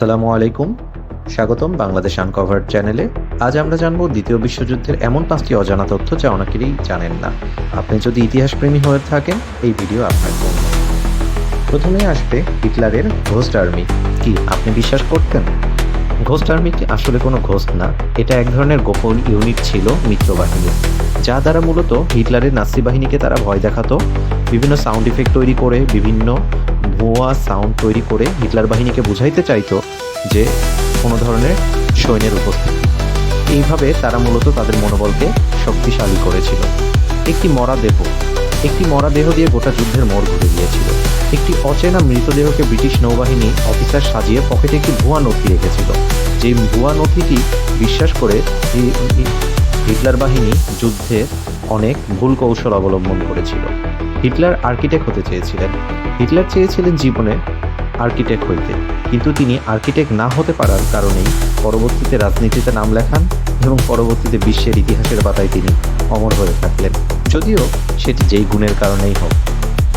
আসসালামু আলাইকুম। স্বাগতম বাংলাদেশ আনকভার চ্যানেলে। আজ আমরা জানব দ্বিতীয় বিশ্বযুদ্ধের এমন পাঁচটি অজানা তথ্য যা অনেকেরই জানেন না। আপনি যদি ইতিহাস প্রেমী হয়ে থাকেন, এই ভিডিও আপনার জন্য। প্রথমেই আসবে হিটলারের ঘোস্ট আর্মি। কি, আপনি বিশ্বাস করতেন? ঘোস্ট আর্মিটি আসলে কোনো ঘোস্ট না? এটা এক ধরনের গোপন ইউনিট ছিল মিত্রবাহিনী। যা দ্বারা মূলত হিটলারের নাসি বাহিনীকে তারা ভয় দেখাতো। বিভিন্ন সাউন্ড ইফেক্ট তৈরি করে বিভিন্ন ভুয়া সাউন্ড তৈরি করে হিটলার বাহিনীকে বুঝাইতে চাইতো যে কোনো ধরনের সৈন্যের উপস্থিতি। এইভাবে তারা মূলত তাদের মনোবলকে শক্তিশালী করেছিল। একটি মরা দেহ, একটি মরা দেহ দিয়ে গোটা যুদ্ধের মোড় ঘুরে গিয়েছিল। একটি অচেনা মৃতদেহকে ব্রিটিশ নৌবাহিনী অফিসার সাজিয়ে পকেটে একটি ভুয়া নথি রেখেছিল। যে ভুয়া নথিটি বিশ্বাস করে হিটলার বাহিনী যুদ্ধে অনেক ভুল কৌশল অবলম্বন করেছিল। হিটলার আর্কিটেক্ট হতে চেয়েছিলেন। হিটলার চেয়েছিলেন জীবনে আর্কিটেক্ট হইতে। কিন্তু তিনি আর্কিটেক্ট না হতে পারার কারণেই পরবর্তীতে রাজনীতিতে নাম লেখান এবং পরবর্তীতে বিশ্বের ইতিহাসের পাতায় তিনি অমর হয়ে থাকলেন। যদিও সেটি যেই গুণের কারণেই হোক।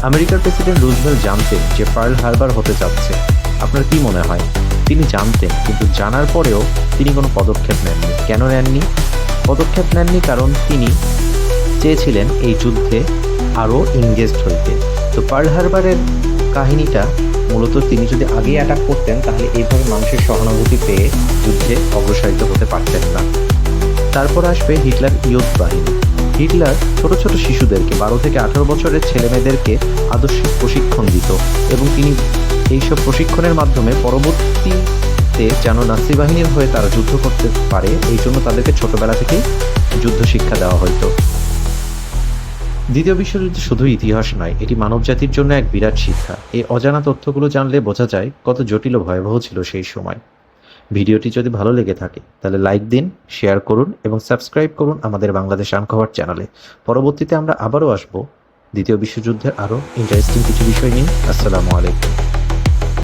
আমেরিকার প্রেসিডেন্ট রুজভেল জানতেন যে পার্ল হারবার হতে যাচ্ছে। আপনার কি মনে হয়? তিনি জানতেন, কিন্তু জানার পরেও তিনি কোনো পদক্ষেপ নেননি। কেন নেননি? পদক্ষেপ নেননি কারণ তিনি চেয়েছিলেন এই যুদ্ধে আরও ইনগেজড হইতে। তো পার্ল হারবারের কাহিনীটা মূলত তিনি যদি আগেই অ্যাটাক করতেন, তাহলে এইভাবে মানুষের সহানুভূতি পেয়ে যুদ্ধে অগ্রসারিত হতে পারতেন না। তারপর আসবে হিটলার ইয়ুথ বাহিনী। হিটলার ছোট ছোট শিশুদেরকে, বারো থেকে আঠারো বছরের ছেলেমেয়েদেরকে আদর্শিক প্রশিক্ষণ দিত এবং তিনি এইসব প্রশিক্ষণের মাধ্যমে পরবর্তীতে যেন নাসি বাহিনীর হয়ে তারা যুদ্ধ করতে পারে, এই জন্য তাদেরকে ছোটবেলা থেকেই যুদ্ধ শিক্ষা দেওয়া হতো দ্বিতীয় বিশ্বযুদ্ধ শুধু ইতিহাস নয়, এটি মানবজাতির জন্য এক বিরাট শিক্ষা। এই অজানা তথ্যগুলো জানলে বোঝা যায় কত জটিল ভয়াবহ ছিল সেই সময়। ভিডিওটি যদি ভালো লেগে থাকে, তাহলে লাইক দিন, শেয়ার করুন এবং সাবস্ক্রাইব করুন আমাদের বাংলাদেশ আনকভার চ্যানেলে। পরবর্তীতে আমরা আবারও আসব। দ্বিতীয় বিশ্বযুদ্ধের আরও ইন্টারেস্টিং কিছু বিষয় নিয়ে। আসসালামু আলাইকুম।